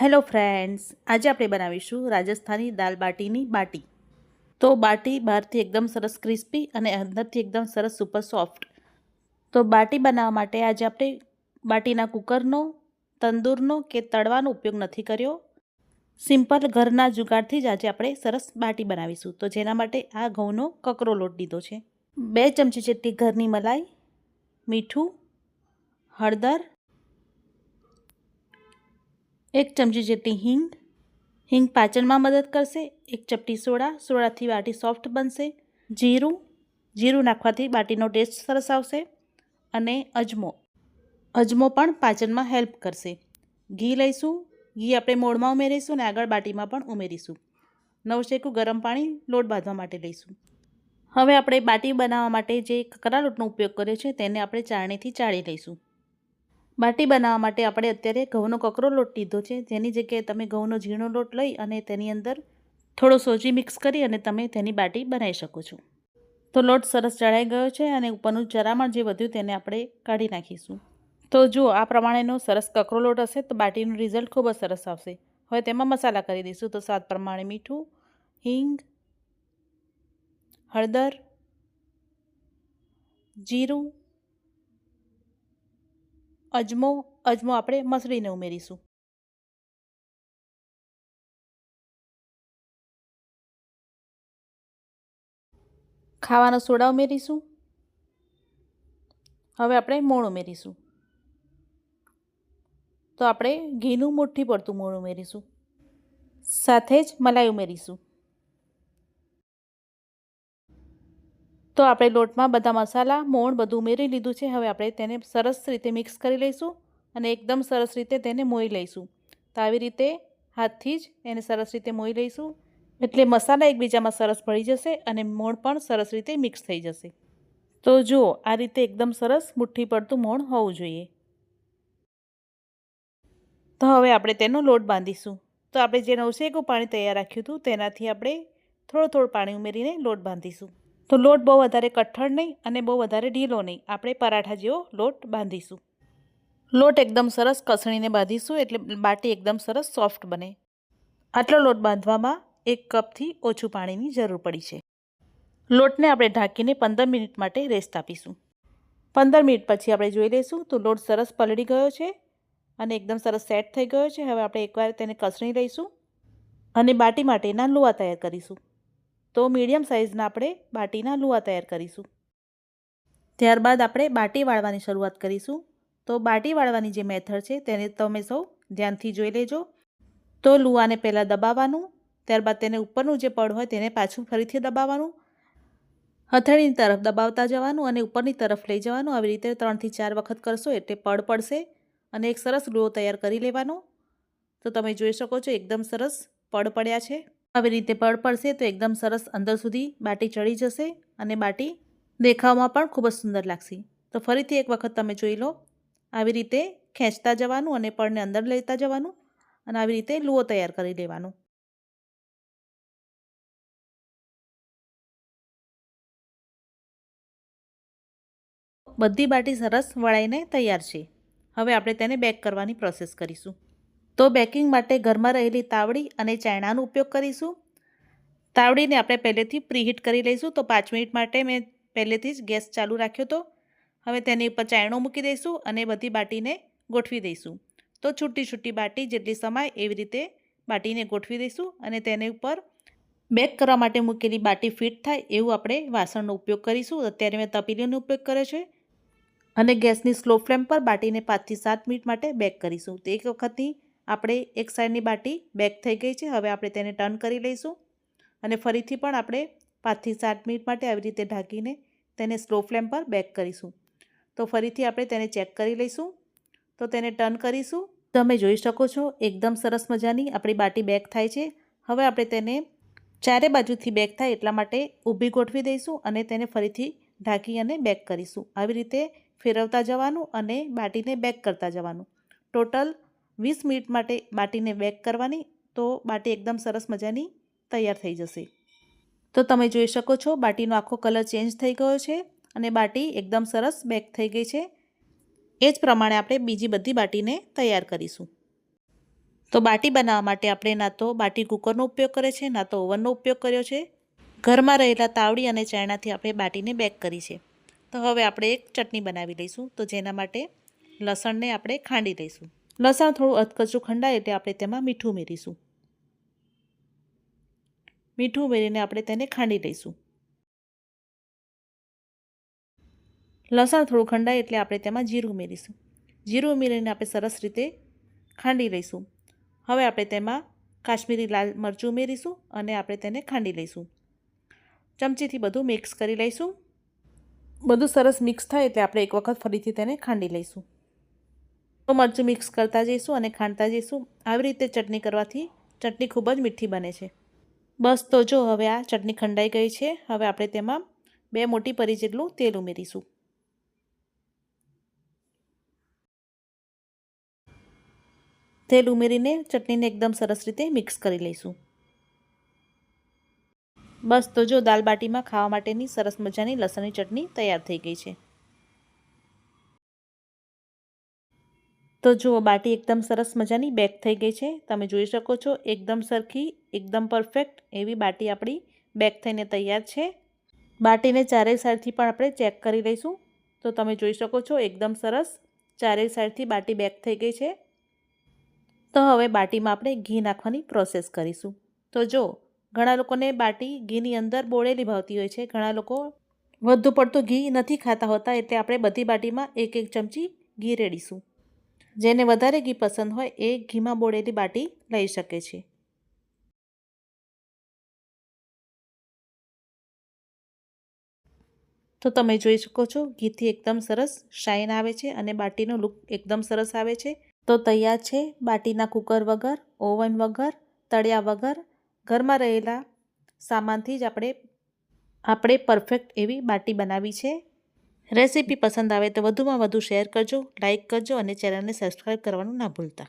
Hello friends, આજે આપણે બનાવીશું રાજસ્થાની દાલ બાટીની બાટી. તો બાટી બહારથી એકદમ સરસ ક્રિસ્પી અને અંદરથી એકદમ સરસ સુપર સોફ્ટ. તો બાટી બનાવવા માટે આજે આપણે બાટીના કુકરનો, તંદૂરનો કે તળવાનો ઉપયોગ નથી કર્યો. સિમ્પલ ઘરના જુગાડથી જ આજે આપણે સરસ બાટી બનાવીશું. તો જેના માટે આ ઘઉંનો કકરો લોટ લીધો છે. બે ચમચી જેટલી ઘરની મલાઈ, મીઠું, હળદર એક ચમચી જેટલી હિંગ. હિંગ પાચનમાં મદદ કરશે. એક ચપટી સોડા, સોડાથી બાટી સોફ્ટ બનશે. જીરું જીરું નાખવાથી બાટીનો ટેસ્ટ સરસ આવશે અને અજમો. અજમો પણ પાચનમાં હેલ્પ કરશે. ઘી લઈશું. ઘી આપણે મોળમાં ઉમેરીશું અને આગળ બાટીમાં પણ ઉમેરીશું. નવશેકું ગરમ પાણી લોટ બાંધવા માટે લઈશું. હવે આપણે બાટી બનાવવા માટે જે કકરા લોટનો ઉપયોગ કર્યો છે તેને આપણે ચાળણીથી ચાળી લઈશું. બાટી બનાવવા માટે આપણે અત્યારે ઘઉંનો કકરો લોટ લીધો છે. જેની જગ્યાએ તમે ઘઉંનો ઝીણો લોટ લઈ અને તેની અંદર થોડો સોજી મિક્સ કરી અને તમે તેની બાટી બનાવી શકો છો. તો લોટ સરસ ચડાઈ ગયો છે અને ઉપરનું ચરામણ જે વધ્યું તેને આપણે કાઢી નાખીશું. તો જુઓ આ પ્રમાણેનો સરસ કકરો લોટ હશે તો બાટીનું રિઝલ્ટ ખૂબ જ સરસ આવશે. હવે તેમાં મસાલા કરી દઈશું. તો સ્વાદ પ્રમાણે મીઠું, હિંગ, હળદર, જીરું અજમો અજમો આપણે મસળીને ઉમેરીશું. ખાવાનો સોડા ઉમેરીશું. હવે આપણે મોણ ઉમેરીશું. તો આપણે ઘીનું મુઠ્ઠી પડતું મોણ ઉમેરીશું. સાથે જ મલાઈ ઉમેરીશું. તો આપણે લોટમાં બધા મસાલા, મોણ બધું ઉમેરી લીધું છે. હવે આપણે તેને સરસ રીતે મિક્સ કરી લઈશું અને એકદમ સરસ રીતે તેને મોઈ લઈશું. તો આવી રીતે હાથથી જ એને સરસ રીતે મોઈ લઈશું. એટલે મસાલા એકબીજામાં સરસ ભળી જશે અને મોણ પણ સરસ રીતે મિક્સ થઈ જશે. તો જુઓ, આ રીતે એકદમ સરસ મુઠ્ઠી પડતું મોણ હોવું જોઈએ. તો હવે આપણે તેનો લોટ બાંધીશું. તો આપણે જે નવશેકું પાણી તૈયાર રાખ્યું હતું તેનાથી આપણે થોડું થોડું પાણી ઉમેરીને લોટ બાંધીશું. તો લોટ બહુ વધારે કઠણ નહીં અને બહુ વધારે ઢીલો નહીં. આપણે પરાઠા જેવો લોટ બાંધીશું. લોટ એકદમ સરસ કસણીને બાંધીશું એટલે બાટી એકદમ સરસ સોફ્ટ બને. આટલો લોટ બાંધવામાં એક કપથી ઓછું પાણીની જરૂર પડી છે. લોટને આપણે ઢાંકીને પંદર મિનિટ માટે રેસ્ટ આપીશું. પંદર મિનિટ પછી આપણે જોઈ લઈશું તો લોટ સરસ પલળી ગયો છે અને એકદમ સરસ સેટ થઈ ગયો છે. હવે આપણે એકવાર તેને કસણી લઈશું અને બાટી માટેના લુવા તૈયાર કરીશું. તો મીડિયમ સાઇઝના આપણે બાટીના લુવા તૈયાર કરીશું. ત્યારબાદ આપણે બાટી વાળવાની શરૂઆત કરીશું. તો બાટી વાળવાની જે મેથડ છે તેને તમે સૌ ધ્યાનથી જોઈ લેજો. તો લુવાને પહેલાં દબાવવાનું, ત્યારબાદ તેને ઉપરનું જે પડ હોય તેને પાછું ફરીથી દબાવવાનું. હથેળીની તરફ દબાવતા જવાનું અને ઉપરની તરફ લઈ જવાનું. આવી રીતે ત્રણથી ચાર વખત કરશો એટલે પડ પડશે અને એક સરસ લુઓ તૈયાર કરી લેવાનો. તો તમે જોઈ શકો છો એકદમ સરસ પડ પડ્યા છે. આવી રીતે પડ પડશે તો એકદમ સરસ અંદર સુધી બાટી ચડી જશે અને બાટી દેખાવમાં પણ ખૂબ જ સુંદર લાગશે. તો ફરીથી એક વખત તમે જોઈ લો, આવી રીતે ખેંચતા જવાનું અને પડને અંદર લેતા જવાનું અને આવી રીતે લુઓ તૈયાર કરી લેવાનું. બધી બાટી સરસ વળાઈને તૈયાર છે. હવે આપણે તેને બેક કરવાની પ્રોસેસ કરીશું. તો બેકિંગ માટે ઘરમાં રહેલી તાવડી અને ચાયણાનો ઉપયોગ કરીશું. તાવડીને આપણે પહેલેથી પ્રીહીટ કરી લઈશું. તો પાંચ મિનિટ માટે મેં પહેલેથી જ ગેસ ચાલુ રાખ્યો હતો હવે તેની ઉપર ચાયણો મૂકી દઈશું અને બધી બાટીને ગોઠવી દઈશું. તો છૂટી છૂટી બાટી જેટલી સમાય એવી રીતે બાટીને ગોઠવી દઈશું અને તેની ઉપર બેક કરવા માટે મૂકેલી બાટી ફિટ થાય એવું આપણે વાસણનો ઉપયોગ કરીશું. અત્યારે મેં તપેલીનો ઉપયોગ કર્યો છે. અને ગેસની સ્લો ફ્લેમ પર બાટીને પાંચથી સાત મિનિટ માટે બેક કરીશું. તો એક વખતની આપણે એક સાઈડની બાટી બેક થઈ ગઈ છે, હવે આપણે તેને ટર્ન કરી લઈશું અને ફરીથી પણ આપણે પાંચથી સાત મિનિટ માટે આવી રીતે ઢાંકીને તેને સ્લો ફ્લેમ પર બેક કરીશું. તો ફરીથી આપણે તેને ચેક કરી લઈશું. તો તેને ટર્ન કરીશું. તમે જોઈ શકો છો, એકદમ સરસ મજાની આપણી બાટી બેક થાય છે. હવે આપણે તેને ચારે બાજુથી બેક થાય એટલા માટે ઊભી ગોઠવી દઈશું અને તેને ફરીથી ઢાંકી અને બેક કરીશું. આવી રીતે ફેરવતા જવાનું અને બાટીને બેક કરતા જવાનું. ટોટલ વીસ મિનિટ માટે બાટીને બેક કરવાની તો બાટી એકદમ સરસ મજાની તૈયાર થઈ જશે. તો તમે જોઈ શકો છો, બાટીનો આખો કલર ચેન્જ થઈ ગયો છે અને બાટી એકદમ સરસ બેક થઈ ગઈ છે. એ જ પ્રમાણે આપણે બીજી બધી બાટીને તૈયાર કરીશું. તો બાટી બનાવવા માટે આપણે ના તો બાટી કુકરનો ઉપયોગ કરે છે, ના તો ઓવનનો ઉપયોગ કર્યો છે. ઘરમાં રહેલા તાવડી અને ચાયણાથી આપણે બાટીને બેક કરી છે. તો હવે આપણે એક ચટણી બનાવી લઈશું, તો જેના માટે લસણને આપણે ખાંડી લઈશું. લસણ થોડું અધકચરું ખંડાય એટલે આપણે તેમાં મીઠું ઉમેરીશું. મીઠું ઉમેરીને આપણે તેને ખાંડી લઈશું. લસણ થોડું ખંડાય એટલે આપણે તેમાં જીરું ઉમેરીશું. જીરું ઉમેરીને આપણે સરસ રીતે ખાંડી લઈશું. હવે આપણે તેમાં કાશ્મીરી લાલ મરચું ઉમેરીશું અને આપણે તેને ખાંડી લઈશું. ચમચીથી બધું મિક્સ કરી લઈશું. બધું સરસ મિક્સ થાય એટલે આપણે એક વખત ફરીથી તેને ખાંડી લઈશું. મરચું મિક્સ કરતા જઈશું અને ખાંડતા જઈશું. આવી રીતે ચટણી કરવાથી ચટણી ખૂબ જ મીઠી બને છે. બસ તો જો હવે આ ચટણી ખંડાઈ ગઈ છે. હવે આપણે તેમાં બે મોટી પરી જેટલું તેલ ઉમેરીશું. તેલ ઉમેરીને ચટણીને એકદમ સરસ રીતે મિક્સ કરી લઈશું. બસ તો જો દાલ બાટીમાં ખાવા માટેની સરસ મજાની લસણની ચટણી તૈયાર થઈ ગઈ છે. તો જુઓ, બાટી એકદમ સરસ મજાની બેક થઈ ગઈ છે. તમે જોઈ શકો છો, એકદમ સરખી, એકદમ પરફેક્ટ એવી બાટી આપણી બેક થઈને તૈયાર છે. બાટીને ચારેય સાઈડથી પણ આપણે ચેક કરી લઈશું. તો તમે જોઈ શકો છો, એકદમ સરસ ચારેય સાઈડથી બાટી બેક થઈ ગઈ છે. તો હવે બાટીમાં આપણે ઘી નાખવાની પ્રોસેસ કરીશું. તો જો ઘણા લોકોને બાટી ઘીની અંદર બોળેલી ભાવતી હોય છે. ઘણા લોકો વધુ પડતું ઘી નથી ખાતા હોતા, એટલે આપણે બધી બાટીમાં એક એક ચમચી ઘી રેડીશું. જેને વધારે ઘી પસંદ હોય એ ઘીમાં બોળેલી બાટી લઈ શકે છે. તો તમે જોઈ શકો છો, ઘીથી એકદમ સરસ શાઇન આવે છે અને બાટીનો લુક એકદમ સરસ આવે છે. તો તૈયાર છે બાટીના કુકર વગર, ઓવન વગર, તળિયા વગર, ઘરમાં રહેલા સામાનથી જ આપણે આપણે પરફેક્ટ એવી બાટી બનાવી છે. રેસીપી પસંદ આવે તો વધુમાં વધુ શેર કરજો લાઇક કરજો અને ચેનલને સબસ્ક્રાઈબ કરવાનું ના ભૂલતા.